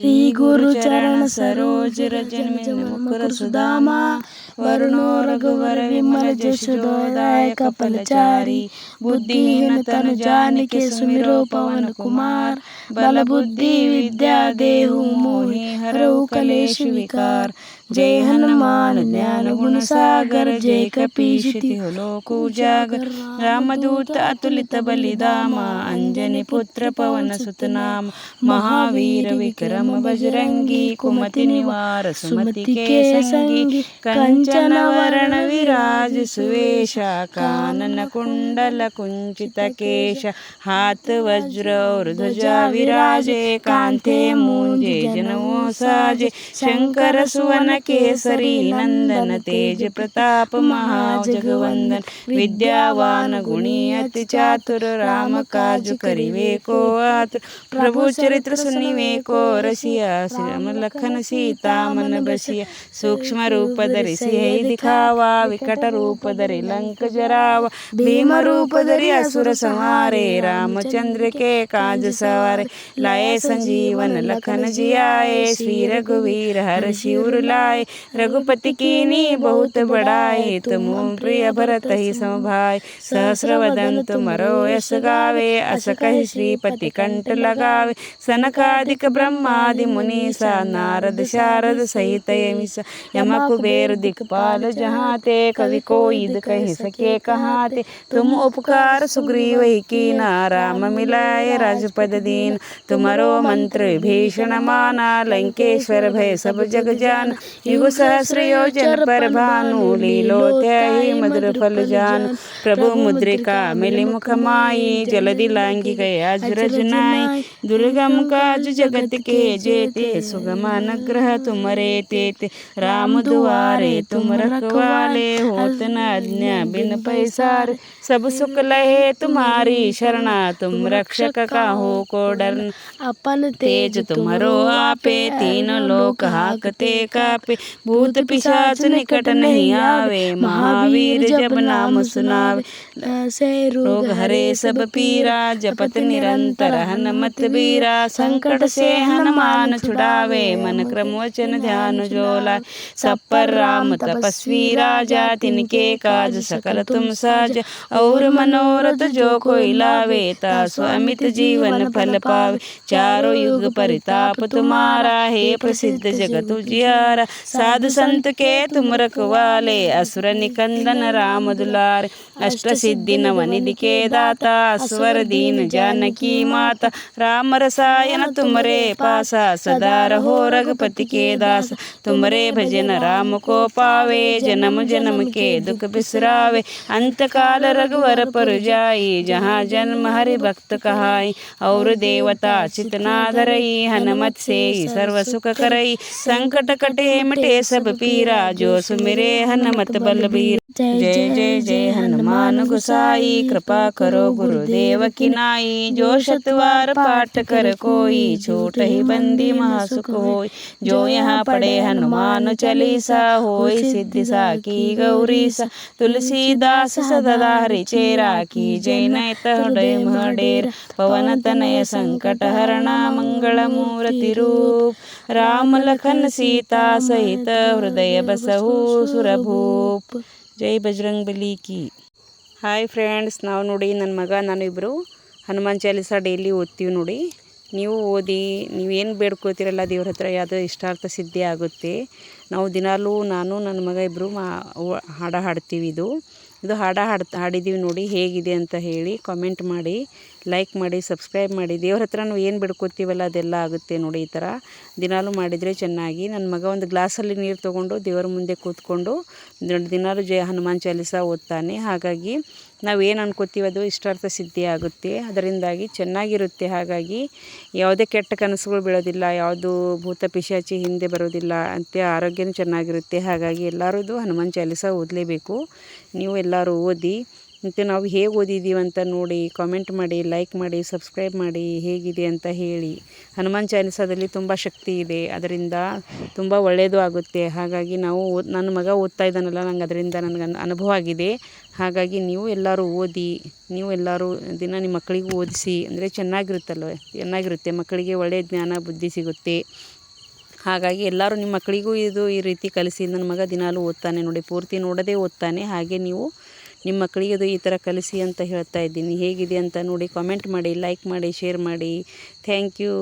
శ్రీ గురు చరణ సరోజర జనముకుర సుధామా వరుణో రఘువర విమల జశుదోదాయక ఫలచారి బుద్ధిహీన తను జానికే సుమిరో పవన్ కుమార్ బలబుద్ధి విద్యా దేహు మోహి హరౌ కలేషు వికార్. जय हनुमान ज्ञान गुण सागर जय कपीशति लोको जागर रामदूत अतुलित बलिदाम अंजनी पुत्र पवन सुत नाम महावीर विक्रम बजरंगी कुमति निवार सुमति के संगी कंचन वरण विराज सुवेश कानन कुंडल कुंचित केश हाथ वज्र और ध्वजा विराजे कांते मूंजे जनवो साजे शंकर सुवन केसरी नंदन तेज प्रताप महाजगवंदन विद्यावान गुणी अति चातुर राम काज करिवे को आतुर प्रभु चरित्र सुनिवे को रसिया श्रीराम लखन सीता मन बसिया सूक्ष्म रूप धरि सिंह दिखावा विकट रूप धरि लंक जरावा भीम रूप धरि असुर संहारे रामचंद्र के काज सवारे लाए संजीवन लखन जियाए श्री रघुवीर हर शिवर लाए। रघुपति कीनी बहुत बड़ाई तुम प्रिय भरत ही समभाई सहस्र वदन तुमरो यस गावे। अस कहि श्रीपति कंठ लगावे। सनकादिक ब्रह्मादि मुनीसा नारद शारद सहित यम कुबेर दिक्पाल जहाँ ते कवि कोइद कहि सके कहाँ ते तुम उपकार सुग्रीव ही कीना। राम राजपद दीन। तुमरो मंत्र भीषण माना। लंकेश्वर भय सब जग जान। युग सहस्र योजन पर भानु लीलो त्याही मधुर फल जान प्रभु मुद्रिका मिली मुख माई जलदि लांगी गया जुरज नाई दुर्गम काज जगत के जेते सुगम अनुग्रह तुमरे तेते राम दुआरे तुम रखवाले होत न आज्ञा बिन पैसारे सब सुख लहे तुम्हारी शरणा तुम रक्षक काहू को डरन अपन तेज तुमरो आपे तीन लोक हाकते कापे भूत पिशाच निकट नहीं आवे। महावीर जब नाम सुनावे से रोग हरे सब पीरा जपत निरंतर हनुमत बीरा संकट से हनुमान छुड़ावे। मन क्रम वचन ध्यान जोला सब पर राम तपस्वी राजा तिनके काज सकल तुम साज। और मनोरथ जो कोई लावे ता स्वामित जीवन फल पावे। चारों युग परिताप तुम्हारा हे प्रसिद्ध जगत उजियारा। साधु संत के तुम रखवाले असुर निकंदन राम दुलारे अष्ट सिद्धि नव निधि के दाता स्वर दीन जानकी माता राम रसायन तुमरे पासा सदा रहो रघुपति के दास तुमरे भजन राम को पावे जन्म जन्म के दुख बिसरावे अंत काल रघुवर पर जाई जहाँ जन्म हरि भक्त कहाई और देवता चितना धरई हनुमत से सर्व सुख करई संकट कटे मिटे सब पीरा जो सुमिरे हनुमत बलबीर जय जय जय हनुमान गुसाई कृपा करो गुरुदेव की नाई जो शतवार पाठ कर कोई छोट ही बंदी महासुख होय जो यहाँ पढ़े हनुमान चालीसा होय सिद्धि सा की गौरी सा तुलसीदास सदा हरि चेरा की जय नैत हृदय महडेर पवन तनय संकट हरणा मंगल मूर्ति रूप राम लखन सीता ಸಹಿತ ಹೃದಯ ಬಸವು ಸುರಭೂಪ್ ಜೈ ಬಜರಂಗ್ ಬಲಿ ಕಿ. ಹಾಯ್ ಫ್ರೆಂಡ್ಸ್, ನಾವು ನೋಡಿ ನನ್ನ ಮಗ ನಾನು ಇಬ್ಬರು ಹನುಮಾನ್ ಚಾಲೀಸ ಡೈಲಿ ಓದ್ತೀವಿ ನೋಡಿ. ನೀವು ಓದಿ ನೀವೇನು ಬೇಡ್ಕೋತಿರಲ್ಲ ದೇವ್ರ ಹತ್ರ, ಯಾವುದು ಇಷ್ಟಾರ್ಥ ಸಿದ್ಧಿ ಆಗುತ್ತೆ. ನಾವು ದಿನಾಲೂ ನಾನು ನನ್ನ ಮಗ ಇಬ್ಬರು ಮಾ ಹಾಡ ಹಾಡ್ತೀವಿ ಇದು. ಇದು ಹಾಡ ಹಾಡ್ ಹಾಡಿದ್ದೀವಿ ನೋಡಿ ಹೇಗಿದೆ ಅಂತ ಹೇಳಿ ಕಾಮೆಂಟ್ ಮಾಡಿ. ಲೈಕ್ ಮಾಡಿ ಸಬ್ಸ್ಕ್ರೈಬ್ ಮಾಡಿ. ದೇವ್ರ ಹತ್ರ ನಾವು ಏನು ಬಿಡ್ಕೋತೀವಲ್ಲ ಅದೆಲ್ಲ ಆಗುತ್ತೆ ನೋಡಿ ಈ ಥರ. ದಿನಾಲೂ ಮಾಡಿದರೆ ಚೆನ್ನಾಗಿ. ನನ್ನ ಮಗ ಒಂದು ಗ್ಲಾಸಲ್ಲಿ ನೀರು ತೊಗೊಂಡು ದೇವರ ಮುಂದೆ ಕೂತ್ಕೊಂಡು ದಿನಾಲೂ ಜಯ ಹನುಮಾನ್ ಚಾಲಿಸ ಓದ್ತಾನೆ. ಹಾಗಾಗಿ ನಾವು ಏನು ಅನ್ಕೋತೀವಿ ಅದು ಇಷ್ಟಾರ್ಥ ಸಿದ್ಧಿ ಆಗುತ್ತೆ. ಅದರಿಂದಾಗಿ ಚೆನ್ನಾಗಿರುತ್ತೆ. ಹಾಗಾಗಿ ಯಾವುದೇ ಕೆಟ್ಟ ಕನಸುಗಳು ಬೀಳೋದಿಲ್ಲ, ಯಾವುದು ಭೂತ ಪಿಶಾಚಿ ಹಿಂದೆ ಬರೋದಿಲ್ಲ, ಅಂತ ಆರೋಗ್ಯನೂ ಚೆನ್ನಾಗಿರುತ್ತೆ. ಹಾಗಾಗಿ ಎಲ್ಲರೂ ಹನುಮಾನ್ ಚಾಲಿಸ ಓದಲೇಬೇಕು. ನೀವು ಎಲ್ಲರೂ ಓದಿ ಮತ್ತು ನಾವು ಹೇಗೆ ಓದಿದ್ದೀವಿ ಅಂತ ನೋಡಿ ಕಾಮೆಂಟ್ ಮಾಡಿ ಲೈಕ್ ಮಾಡಿ ಸಬ್ಸ್ಕ್ರೈಬ್ ಮಾಡಿ ಹೇಗಿದೆ ಅಂತ ಹೇಳಿ. ಹನುಮಾನ್ ಚಾಲಿಸಾದಲ್ಲಿ ತುಂಬ ಶಕ್ತಿ ಇದೆ. ಅದರಿಂದ ತುಂಬ ಒಳ್ಳೆಯದು ಆಗುತ್ತೆ. ಹಾಗಾಗಿ ನಾವು ನನ್ನ ಮಗ ಓದ್ತಾ ಇದ್ದಾನಲ್ಲ, ನಂಗೆ ಅದರಿಂದ ನನಗೆ ಅನ್- ಅನುಭವ ಆಗಿದೆ. ಹಾಗಾಗಿ ನೀವು ಎಲ್ಲರೂ ಓದಿ, ನೀವು ಎಲ್ಲರೂ ದಿನ ನಿಮ್ಮ ಮಕ್ಕಳಿಗೂ ಓದಿಸಿ, ಅಂದರೆ ಚೆನ್ನಾಗಿರುತ್ತಲ್ವ? ಚೆನ್ನಾಗಿರುತ್ತೆ. ಮಕ್ಕಳಿಗೆ ಒಳ್ಳೆಯ ಜ್ಞಾನ, ಬುದ್ಧಿ ಸಿಗುತ್ತೆ. ಹಾಗಾಗಿ ಎಲ್ಲರೂ ನಿಮ್ಮ ಮಕ್ಕಳಿಗೂ ಇದು ಈ ರೀತಿ ಕಲಿಸಿ, ನನ್ನ ಮಗ ದಿನಾಲೂ ಓದ್ತಾನೆ ನೋಡಿ, ಪೂರ್ತಿ ನೋಡದೇ ಓದ್ತಾನೆ. ಹಾಗೆ ನೀವು ನಿಮ್ಮ ಮಕ್ಕಳಿಗೆ ಅದು ಈ ಥರ ಕಲಿಸಿ ಅಂತ ಹೇಳ್ತಾ ಇದ್ದೀನಿ. ಹೇಗಿದೆ ಅಂತ ನೋಡಿ ಕಾಮೆಂಟ್ ಮಾಡಿ ಲೈಕ್ ಮಾಡಿ ಶೇರ್ ಮಾಡಿ. Thank you